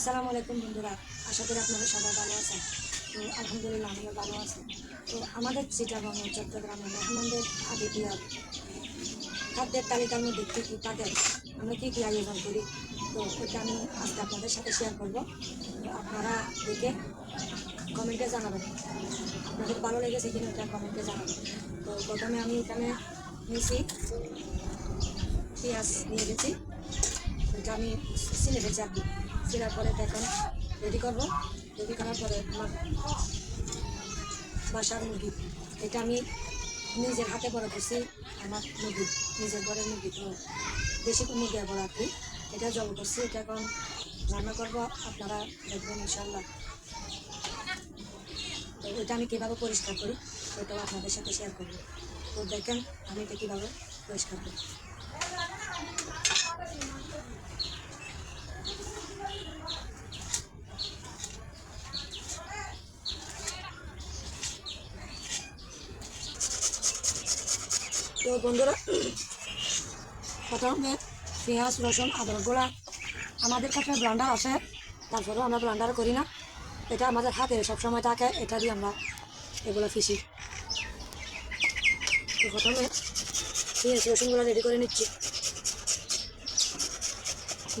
আসসালামু আলাইকুম বন্ধুরা, আশা করি আপনারা সবাই ভালো আছেন। তো আলহামদুলিল্লাহ আমিও ভালো আছি। তো আমাদের চিটাগং ও চট্টগ্রামে মেহমানদের আতিথিয়া খাদ্যের তালিকার মধ্যে কী কী থাকে? আমরা কী কী আয়োজন করি? তো ওইটা আমি আজকে আপনাদের সাথে শেয়ার করব। আপনারা দেখে কমেন্টে জানাবেন। আপনাদের ভালো লেগেছে কিনা ওটা কমেন্টে জানাবেন। তো প্রথমে আমি এখানে নিয়েছি পেঁয়াজ নিয়ে গেছি। এটা আমি সিলে ফেলছি আর কি। সিলার পরে এখন রেডি করব? রেডি করার পরে আমার বাসার মুরগি। এটা আমি নিজের হাতে বড় করছি, আমার মুরগি, নিজের ঘরের মুরগি তো দেশি মুরগি বড় আর এটা জল করছি, এটা এখন রান্না করব, আপনারা দেখবেন ইনশাল্লাহ তো এটা আমি কীভাবে পরিষ্কার করি ওটাও আপনাদের সাথে শেয়ার করব। তো দেখেন আমি এটা কীভাবে পরিষ্কার করি। তো বন্ধুরা, প্রথমে পেঁয়াজ, রসুন আদরকগুলা আমাদের কাছে ব্লান্ডার আছে, তারপরেও আমরা ব্লান্ডার করি না। এটা আমাদের হাতে সবসময় থাকে, এটা দিয়ে আমরা এগুলো ফিসি তো প্রথমে পেঁয়াজ, রসুনগুলো রেডি করে নিচ্ছি।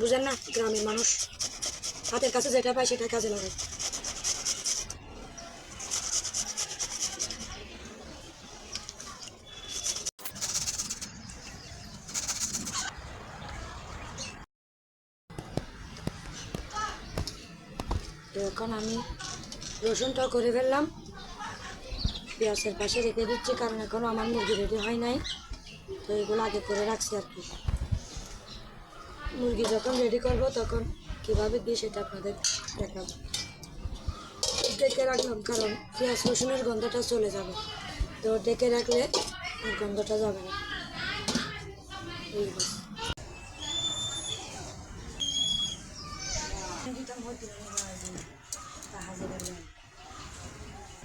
বুঝেন না, গ্রামের মানুষ। হাতের কাছে যেটা পায় সেটা কাজে লাগে তো এখন আমি রসুনটাও করে ফেললাম। পেঁয়াজের পাশে রেখে দিচ্ছি, কারণ এখনও আমার মুরগি রেডি হয় নাই। তো এগুলো আগে করে রাখছি আর কি। মুরগি যখন রেডি করব তখন কীভাবে দিই সেটা আপনাদের দেখাবো। ডেকে রাখলাম, কারণ পেঁয়াজ, রসুনের গন্ধটা চলে যাবে। তো ডেকে রাখলে আর গন্ধটা যাবে না।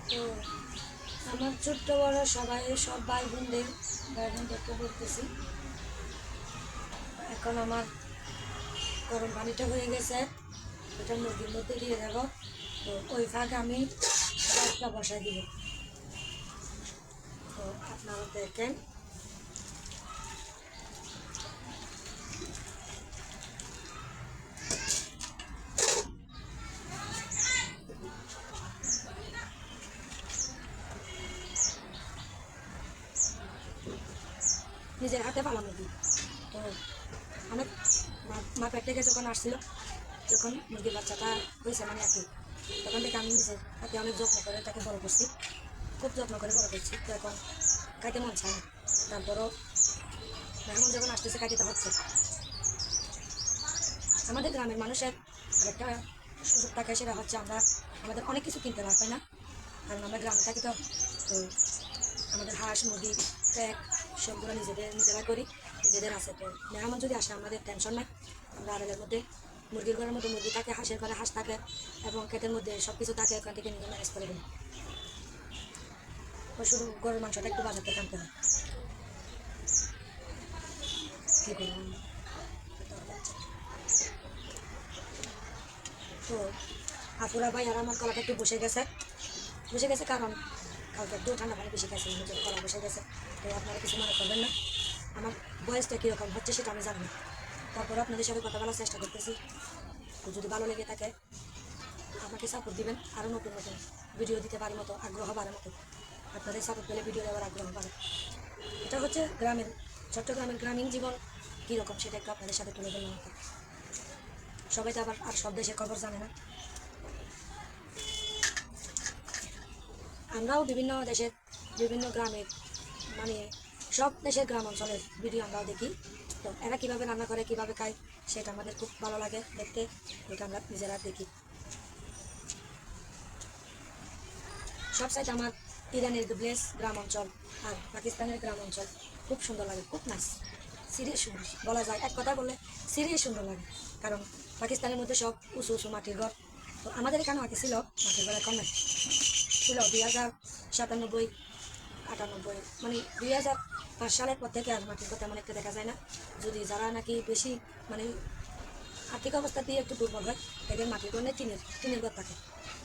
তো আমার ছোট্ট বড় সবাই, সব ভাই বোনদের ভাই বোনদেরকে বলতেছি, এখন আমার গরম পানিটা হয়ে গেছে, এটা মুরগির মধ্যে দিয়ে দেবো। তো ওই ফাঁকে আমি একটা বসাই দিব। তো আপনারা দেখেন। নিজের হাতে পালানো দিই তো অনেক মা- পেট থেকে যখন আসছিল যখন মুরগির বাচ্চাটা হয়েছে মানে আর কি তখন থেকে আমি নিজের হাতে অনেক যত্ন করে তাকে বড় করছি। খুব যত্ন করে বড় করছি। তো এখন খাইতে মন চায় না। তারপরও মেহমান যখন আসতেছে, খাইতে হচ্ছে। আমাদের গ্রামের মানুষের একটা সুযোগ থাকে, সেটা হচ্ছে আমরা আমাদের অনেক কিছু কিনতে লাগবে না? কারণ আমরা গ্রামে থাকি তো তো আমাদের হাঁস, মুরগি প্যাক সবগুলো নিজেদের নিজেরা করি, নিজেদের আছে তো। মেহমান যদি আসে, আমাদের টেনশন নাই। আমরা আড়ালের মধ্যে, মুরগির ঘরের মধ্যে মুরগি থাকে, হাঁসের ঘরে হাঁস থাকে এবং ক্ষেতের মধ্যে সব কিছু থাকে, ওখান থেকে নিজে ম্যানেজ করে দিই শুধু গরুর মাংসটা একটু বাজার থেকে আনতে হয়। তো, আপুরা, ভাই আর আমার কলাটা একটু বসে গেছে। বসে গেছে কারণ কালকে একটু ঠান্ডা পানি বেশি নিজের কলা বসে গেছে। তো আপনারা কিছু মনে করবেন না। আমার বয়সটা কীরকম হচ্ছে সেটা আমি জানি না। তারপর আপনাদের সাথে কথা বলার চেষ্টা করতেছি। তো যদি ভালো লেগে থাকে, আমাকে সাপোর্ট দিবেন আরও নতুন নতুন ভিডিও দিতে পারি মতো, আগ্রহ বাড়ার মতো। আপনাদের সাপোর্ট পেলে ভিডিও দেওয়ার আগ্রহ বাড়ে। এটা হচ্ছে গ্রামের, চট্টগ্রামের গ্রামীণ জীবন কীরকম সেটা একটু আপনাদের সাথে তুলে ধরলাম। সবাই তো আবার আর সব দেশের খবর জানে না। আমরাও বিভিন্ন দেশের, বিভিন্ন গ্রামের মানে সব দেশের গ্রাম অঞ্চলের ভিডিও আমরাও দেখি। তো এরা কীভাবে রান্না করে, কীভাবে খায়, সেটা আমাদের খুব ভালো লাগে দেখতে। ওইটা আমরা নিজেরা দেখি। সব সাইড আমার ইরানের দুবলেস গ্রাম অঞ্চল আর পাকিস্তানের গ্রাম অঞ্চল খুব সুন্দর লাগে, খুব নাইস সিরিয়াস সুন্দর, বলা যায়। এক কথা বললে সিরিয়াস সুন্দর লাগে, কারণ পাকিস্তানের মধ্যে সব উঁচু উঁচু মাটির ঘর। তো আমাদের এখানে আগে ছিল মাটির ঘর এখন নাই ছিল দুই হাজার সাতানব্বই আটানব্বই মানে দুই হাজার পাঁচ সালের পর থেকে আর মাটির ঘর তেমন একটা দেখা যায় না। যদি যারা নাকি বেশি মানে আর্থিক অবস্থা দিয়ে একটু দুর্বল হয় এদের মাটির ঘর নেই টিনের টিনের ঘর থাকে।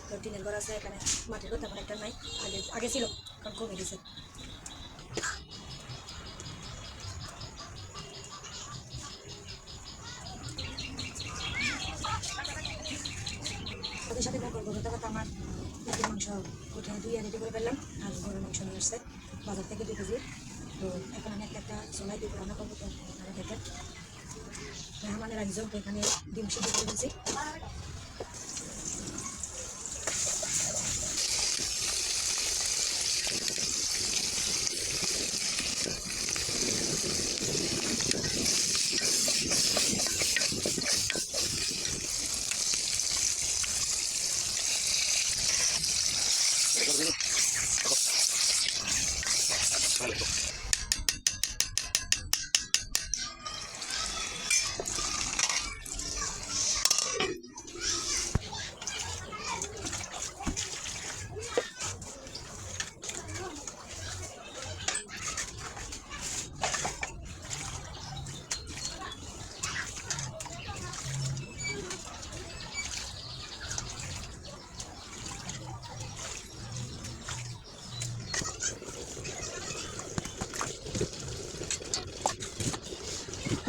তো টিনের ঘর আছে এখানে, মাটির ঘর তেমন একটা নাই, আগে আগে ছিল কারণ কমে গেছে। সাথে আমার মাংস উঠে দুই আর রেডি করে ফেললাম আর গরুর মাংস নিয়ে আসছে। বাজার থেকে দু কেজি তো এখন আমি একটা একটা চলাই দিয়ে রান্না করব তো আপনারা দেখেন মেহমানের একজন তো এখানে ডিম সিদ্ধ করে দিয়েছি।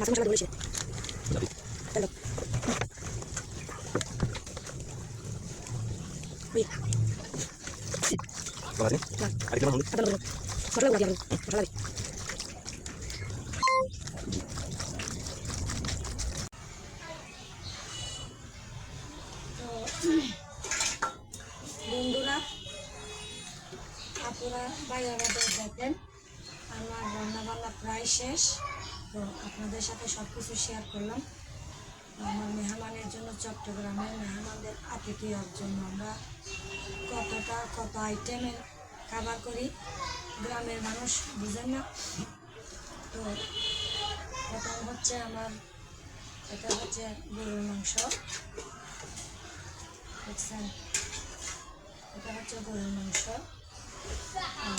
দিলাম এই না না না মাছ মশলা ধরেছে চলো ওই না আপনার বলো মশলা গুলো দিয়ে মশলা দিই বন্ধুরা আপনারা বাইরে দেখেন আমার রান্নাবান্না প্রায় শেষ তো আপনাদের সাথে সব কিছু শেয়ার করলাম। আমার মেহমানের জন্য চট্টগ্রামের মেহমানদের আতিথেয়র জন্য আমরা কতটা, কত আইটেমের খাবার করি, গ্রামের মানুষ বুঝেন না। তো প্রথম হচ্ছে আমার, এটা হচ্ছে গরুর মাংস। দেখছেন? এটা হচ্ছে গরুর মাংস। আর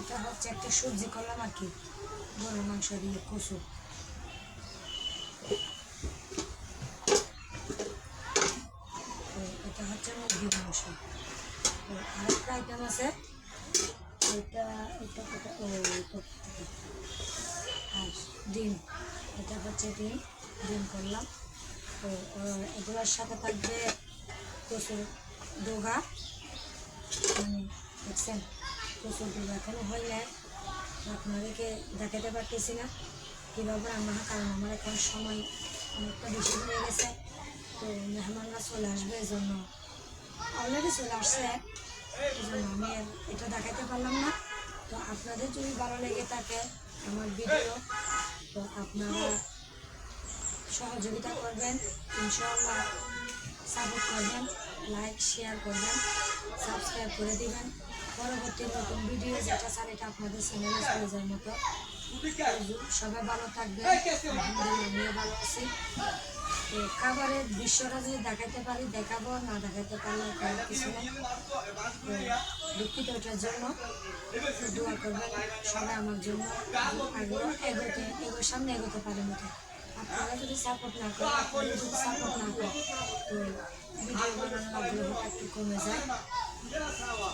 এটা হচ্ছে একটা সবজি করলাম আর কি গরুর মাংস দিয়ে কচু। এটা হচ্ছে মুরগির মাংস। তো আরেকটা আইটেম আছে, এটা এটা। আর ডিম। এটা হচ্ছে ডিম ডিম করলাম। তো এগুলোর সাথে থাকবে কচুর ডোগা মানে দেখছেন, প্রচুর দুধ এখনও হয় না আপনাদেরকে দেখাতে পারতেছি না কীভাবে হয় কারণ আমার এখন সময় অনেকটা বেশি হয়ে গেছে। তো মেহমানরা চলে আসবে এই জন্য। অলরেডি চলে আসছে, এই জন্য আমি এটা দেখাতে পারলাম না। তো আপনাদের যদি ভালো লেগে থাকে আমার ভিডিও, তো আপনারা সহযোগিতা করবেন, ইনশাআল্লাহ সাপোর্ট করবেন। লাইক শেয়ার করবেন সাবস্ক্রাইব করে দিবেন। পরবর্তী নতুন ভিডিও যেটা স্যার, এটা আপনাদের চ্যানেলে চলে যাওয়ার মতো। সবাই ভালো থাকবেন। আমিও ভালো আছি। খাবারের দৃশ্যটা যদি দেখাতে পারি, দেখাবো, না দেখাতে পারলে কিছু দুঃখিত ওটার জন্য। দোয়া করবেন, সবাই আমার জন্য এগোতে, এগোর সামনে এগোতে পারেন ওটা আপনারা যদি সাপোর্ট না করেন আপনারা যদি সাপোর্ট না করেন তো ভিডিও বানানোর আগ্রহটা একটু কমে যায়।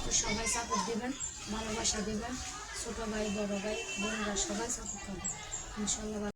তো সবাই সাপোর্ট দেবেন, ভালোবাসা দেবেন। ছোটো ভাই, বড় ভাই, বোনরা সবাই সাপোর্ট করবেন। ইনশাল্লাহ